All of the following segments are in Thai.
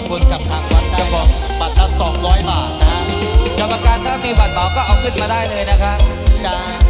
ทำบุญกับทางวัดได้บอกบัตรละ200 บาทนะกรรมการถ้ามีบัตรเหมาก็เอาขึ้นมาได้เลยนะครับจ้า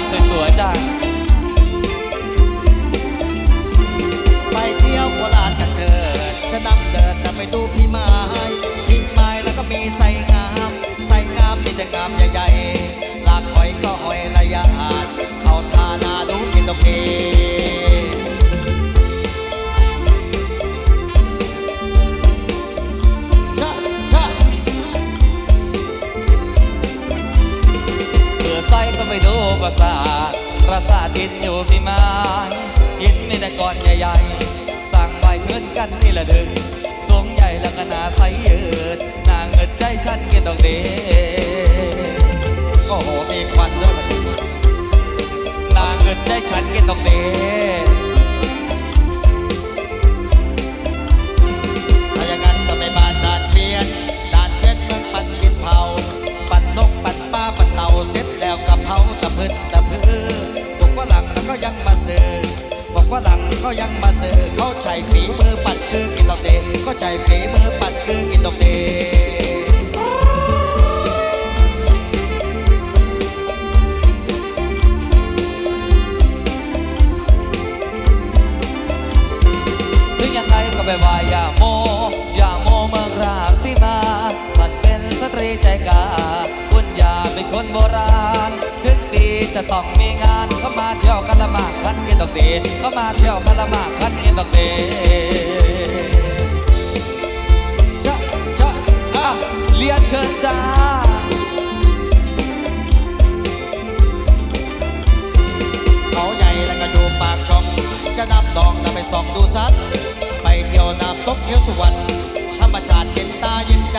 มสวยๆจ้าไปเที่ยวโคราชกันเถิดจะนำเดินจะไปดูพี่ไม้พี่ไม้แล้วก็มีใส่งาม ใส่งามมีแต่งามใหญ่ ไปดูปราสาทปราสาทดินอยู่ที่ไม้หินนี่แต่ก้อนใหญ่ๆสั่งไว้เทือนกันนี่ละดึงสูงใหญ่แล้วก็นาใสยืดนางเงินใจฉันกินดอกเดโอ้โหมีควันด้วยนางเงินใจฉันกินดอกเดถ้าอย่างนั้นก็ไปบ้านด่านเพียนด่านเพียนเมืองปันกินเผาปั่นนกปัน เสร็จแล้วกับเผาตะพื้นตะพื้นพวกฝรั่งแล้วก็ยังมาซื้อพวกฝรั่งก็ยังมาซื้อเขาใช้ฝีมือปัดคือกินดอกเดก็ใช้ฝีมือปัดคือกินดอกเด จะต้องมีงานเข้ามาเที่ยวกันละมากคันกินดอกเดเข้ามาเที่ยวกันละมากคันกินดอกเดชะชะอะเรียนเชิญจ้าเขาใหญ่แล้วก็อยู่ปากช่อง จะนับดองนำไปส่องดูสัตว์ไปเที่ยวน้ำตกเที่ยวสุวรรณธรรมชาติเย็นตาเย็นใจ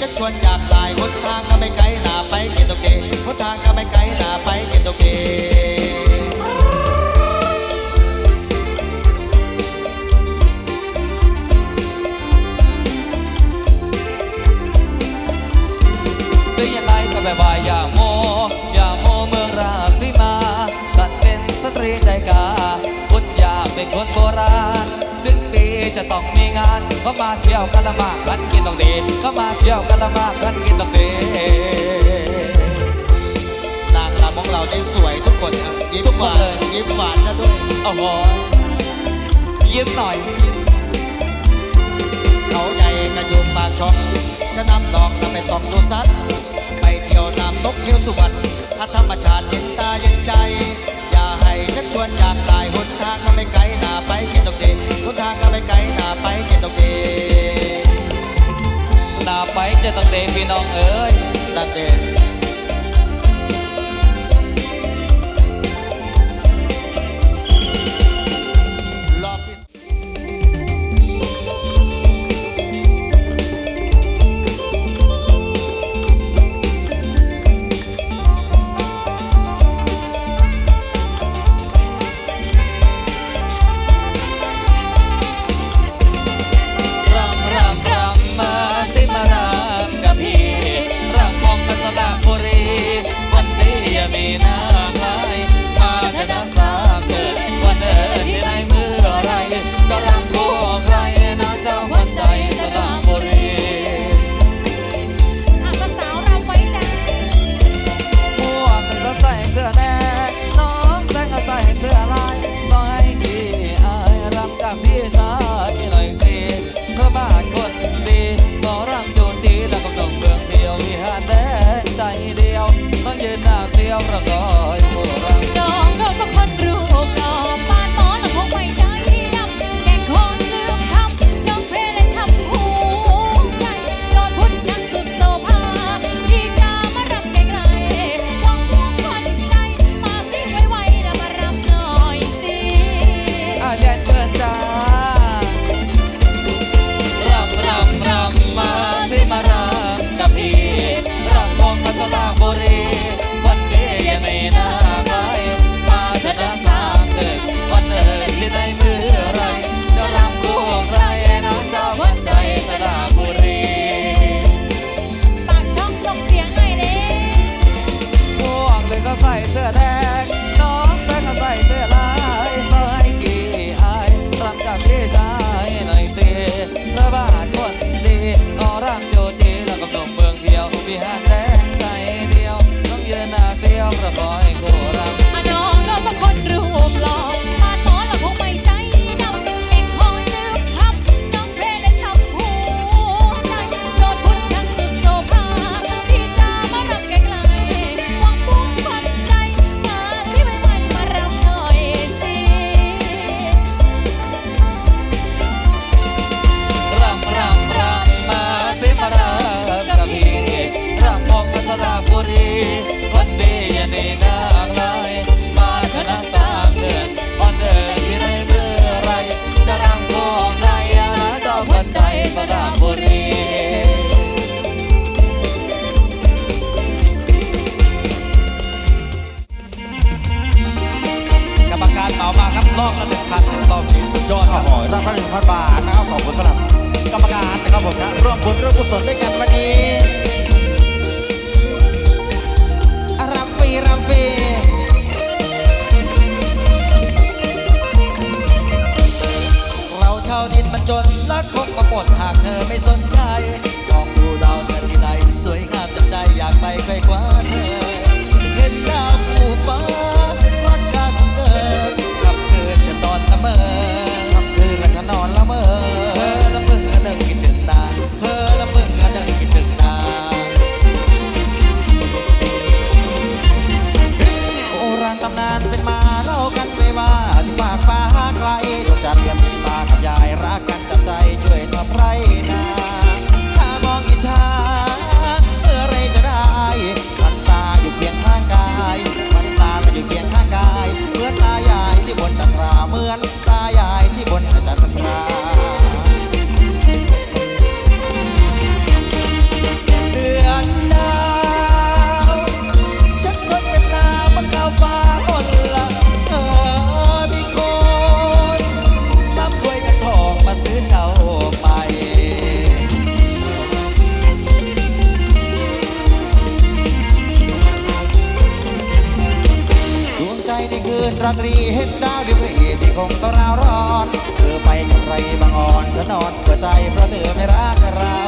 ชักชวนยากลายหนทางก็ไม่ไกลหนาไปเกตโอเคหนทางก็ไม่ไกลหนาไปเกตโอเคด้วยยังไงก็แบบว่าอย่าโมอย่าโมเมืองราศีมาตัดเป็นสตรีใจกาคนอยากเป็นคนโบราณ ซีจะต้องมีงานเขามาเที่ยวกันละมากกันกินต้องดีเขามาเที่ยวกันละมากกันกินต้องดีนางรำของเรานี้สวยทุกคนครับยิ้มหวานยิ้มหวานซะด้วยโอ้โหยิ้มหน่อย เขาใหญ่กระยุมปากช่องจะนำดอกนำไปส่องดูสัตว์ไปเที่ยวน้ำนกเที่ยวสุวรรณถ้าธรรมชาติเย็นตาเย็นใจ อย่าให้ฉันชวนอยากตายหนทางมันไม่ไกลหน้าไปกินต้องเด็ ทุนทางก็ไปไกลหน้าไปเกตตองเตหน้าไปเกตตองเดพี่น้องเอ้ยนั่นเด จนรักคงมาหมดหากเธอไม่สนใจ คงต้องราวร้อนเธอไปกับใครบางอ่อนฉันนอนหัวใจเพราะเธอไม่รักเรา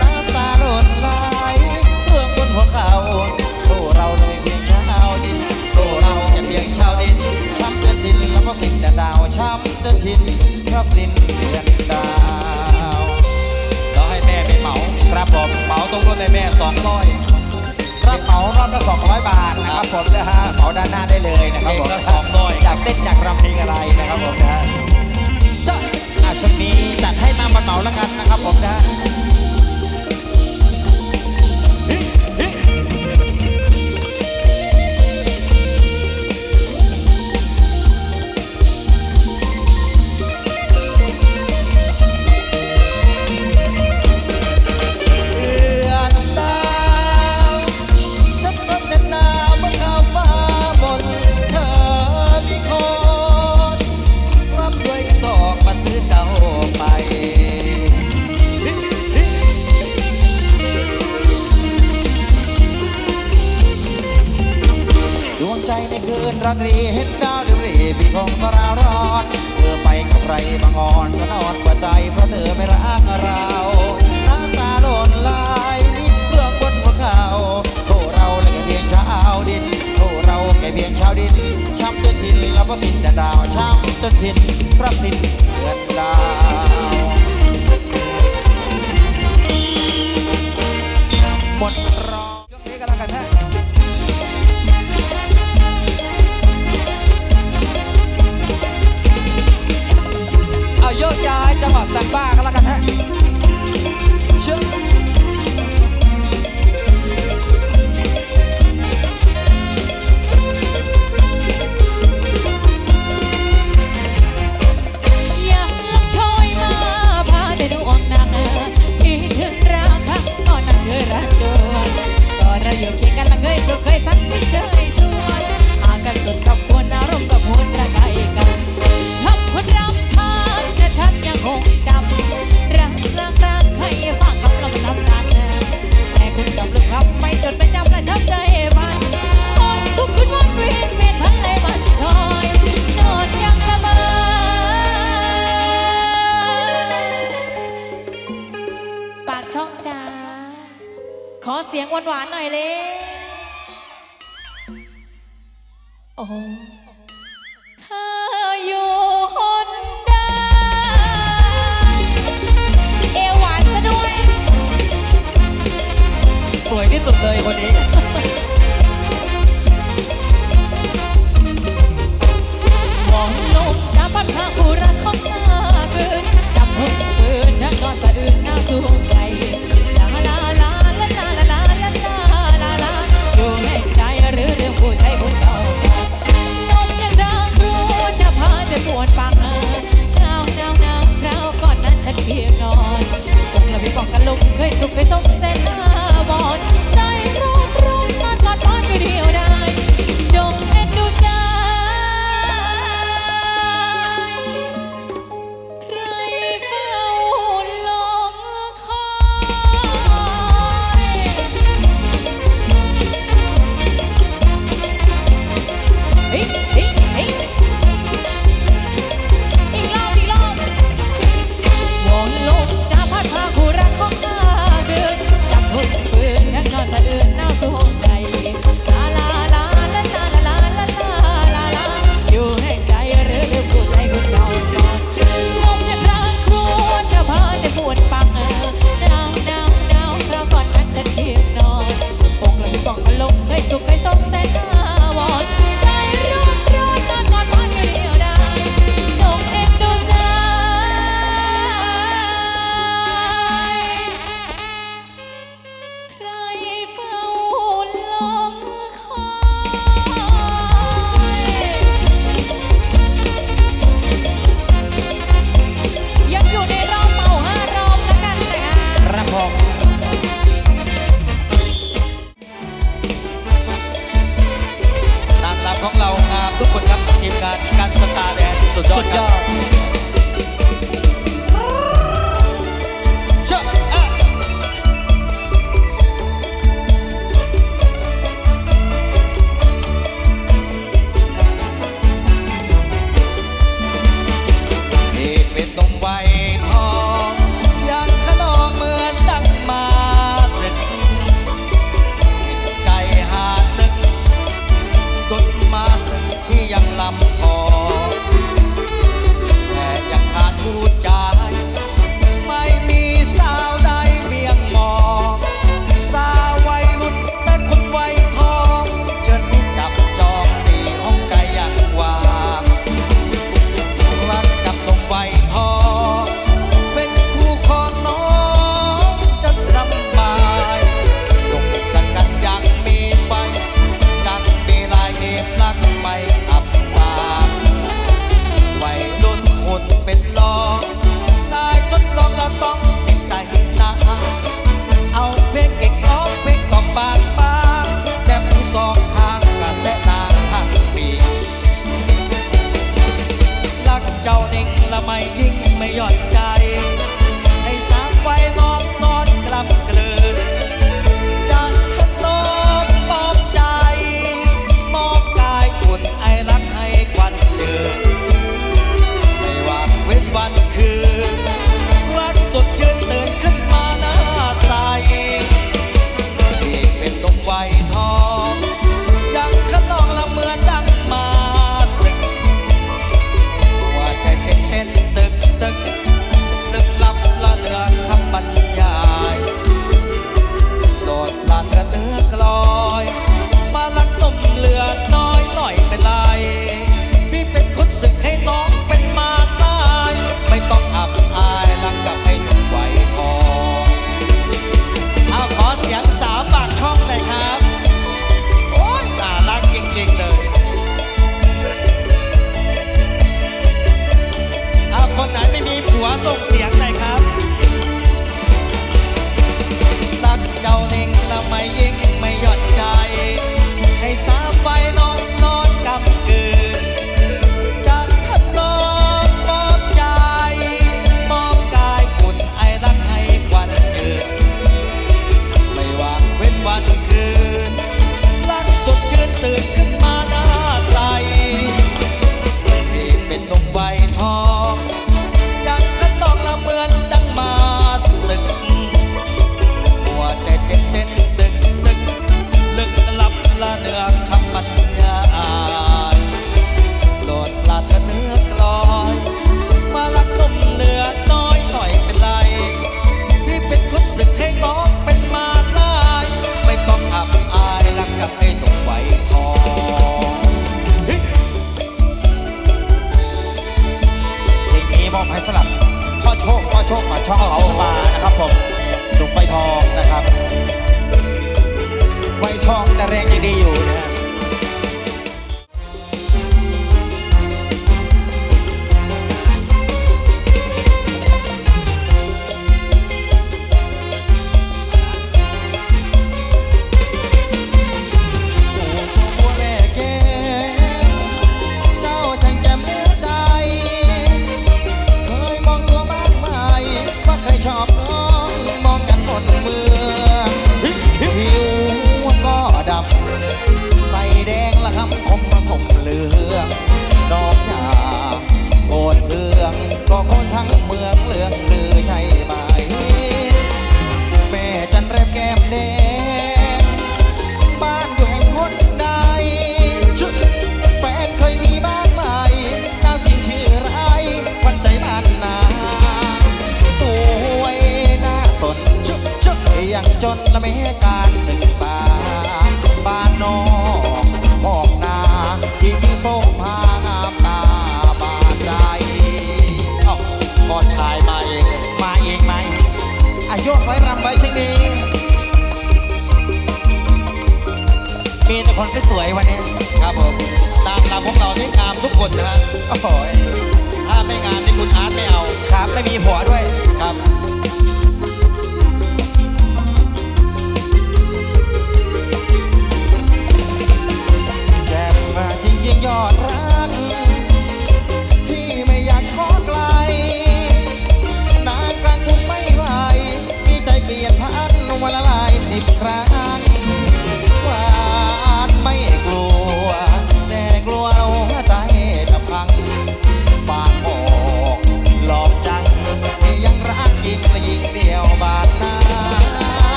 น้ำตาหล่นไหลเรื่องบนหัวเขาโตเราเลยเพียงชาวดินโตเราแค่เพียงชาวดินช้ำจนสิ้นแล้วก็สิ้นดาวช้ำจนสิ้นเพราะสิ้นเดือนดาวแล้ให้แม่ไปเหมาครับผมเหมาต้องรถให้แม่สองร้อย กระเป๋ารอบละ200 บาทนะครับผมนะฮะเป๋าด้านหน้าได้เลยนะครับผมเพงละสองอยากเต้นอยากรำเพลงอะไรนะครับผมนะฮะช่ะอาชุนี้จัดให้นำมาเหมาแล้วกันนะครับผมนะฮะ ชาวดินช้ำจนทินแล้วก็ปินดาวช้ำจนทินพระสินเหมือนดาวหมดรอช่วงนี้กันล้กันฮะเอายกย้ายจังหวัดสัมบ้ากันแล้วกันฮะ เลยคนนี้ อกเลยบอกกันลงใคยสุขใคยสมแสน